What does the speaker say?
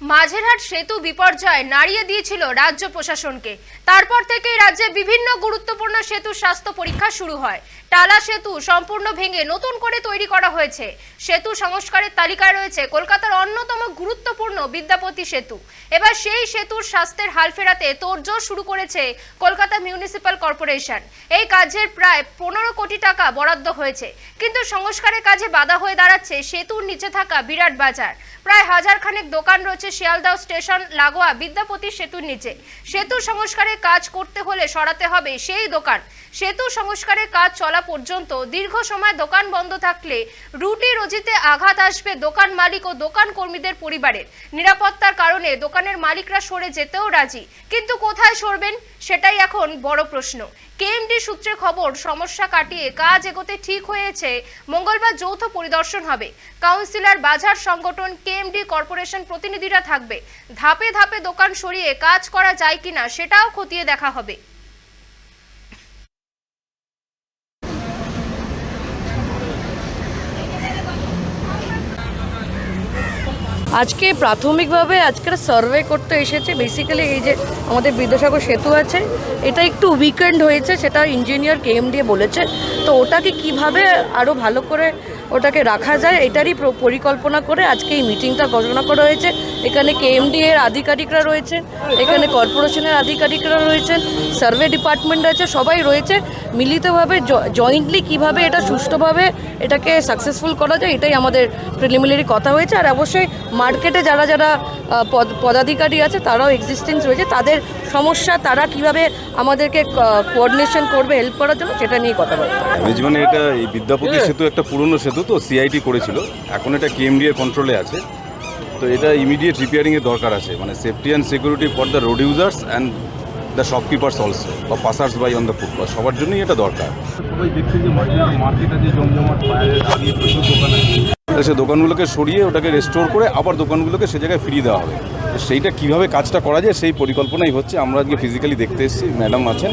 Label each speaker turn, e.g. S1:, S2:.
S1: মাঝেরহাট সেতু বিপর্যয় নাড়িয়ে দিয়েছিল রাজ্য প্রশাসনকে। তারপর থেকেই রাজ্যে বিভিন্ন গুরুত্বপূর্ণ সেতুর স্বাস্থ্য পরীক্ষা শুরু হয়। টালা সেতু সম্পূর্ণ ভেঙে নতুন করে তৈরি করা হয়েছে। সেতু সংস্কারের তালিকায় রয়েছে কলকাতার অন্যতম গুরুত্বপূর্ণ বিদ্যাপতি সেতু। এবার সেই সেতুর স্বাস্থ্যের হাল ফেরাতে তোড়জোড় শুরু করেছে কলকাতা মিউনিসিপ্যাল কর্পোরেশন। এই কাজের প্রায় পনেরো কোটি টাকা বরাদ্দ হয়েছে। কিন্তু সংস্কারের কাজে বাধা হয়ে দাঁড়াচ্ছে সেতুর নিচে থাকা বিরাট বাজার। প্রায় হাজার খানেক দোকান রয়েছে শিয়ালদাহ স্টেশন, লাগোয়া, বিদ্যাপতি সেতুর নিচে। সেতু সংস্কারের কাজ করতে হলে সরাতে হবে সেই দোকান। সেতু সংস্কারের কাজ চলা পর্যন্ত দীর্ঘ সময় দোকান বন্ধ থাকলে রুটি রোজিতে আঘাত আসবে দোকান মালিক ও দোকান কর্মীদের পরিবারের। নিরাপত্তার কারণে দোকানের মালিকরা সরে যেতেও রাজি। কিন্তু কোথায় সরবেন? সেটাই এখন বড় প্রশ্ন। কেএমডি সূত্রে খবর, সমস্যা কাটিয়ে কাজ এগোতে ঠিক হয়েছে। মঙ্গলবার যৌথ পরিদর্শন হবে। কাউন্সিলর বাজার সংগঠন কেএমডি কর্পোরেশন প্রতিনিধিরা থাকবে। ধাপে ধাপে দোকান সরিয়ে কাজ করা যায় কিনা সেটাও খতিয়ে দেখা হবে।
S2: আজকে প্রাথমিকভাবে আজকের সার্ভে করতে এসেছে। বেসিক্যালি এই যে আমাদের বিদ্যাসাগর সেতু আছে, এটা একটু উইকেন্ড হয়েছে, সেটা ইঞ্জিনিয়ার কেএমডি বলেছে। তো ওটাকে কীভাবে আরও ভালো করে ওটাকে রাখা যায়, এটারই পরিকল্পনা করে আজকে এই মিটিংটা ঘোষণা করা হয়েছে। এখানে কেএমডি এর আধিকারিকরা রয়েছে, এখানে কর্পোরেশনের আধিকারিকরা রয়েছেন সার্ভে ডিপার্টমেন্ট আছে, সবাই রয়েছে। মিলিতভাবে জয়েন্টলি কীভাবে এটা সুষ্ঠুভাবে এটাকে সাকসেসফুল করা যায় এটাই আমাদের প্রিলিমিনারি কথা হয়েছে। আর অবশ্যই মার্কেটে যারা যারা পদ- পদাধিকারী আছে তারাও এক্সিস্টেন্স রয়েছে। তাদের সমস্যা তারা কীভাবে আমাদেরকে কোঅর্ডিনেশন করবে হেল্প করার জন্য সেটা নিয়ে কথা বলব।
S3: মেজবানে এটা এই বিদ্যাপতি সেতু একটা পুরনো সেতু তো সিআইটি করেছিল। এখন এটা কেএমডি এর কন্ট্রোলে আছে। তো এটা ইমিডিয়েট রিপেয়ারিং এর দরকার আছে। মানে safety and security for the road users and the shopkeepers also বা passers by on the footpath সবার জন্যই এটা দরকার।
S4: সবাই দেখছে যে মার্কেট মার্কেট আছে জমজমাট দাঁড়িয়ে প্রচুর দোকান আছে।
S3: সে দোকানগুলোকে সরিয়ে ওটাকে রেস্টোর করে আবার দোকানগুলোকে সে জায়গায় ফিরিয়ে দেওয়া হবে। সেইটা কীভাবে কাজটা করা যায় সেই পরিকল্পনাই হচ্ছে। আমরা আজকে ফিজিক্যালি দেখতে এসেছি ম্যাডাম আছেন।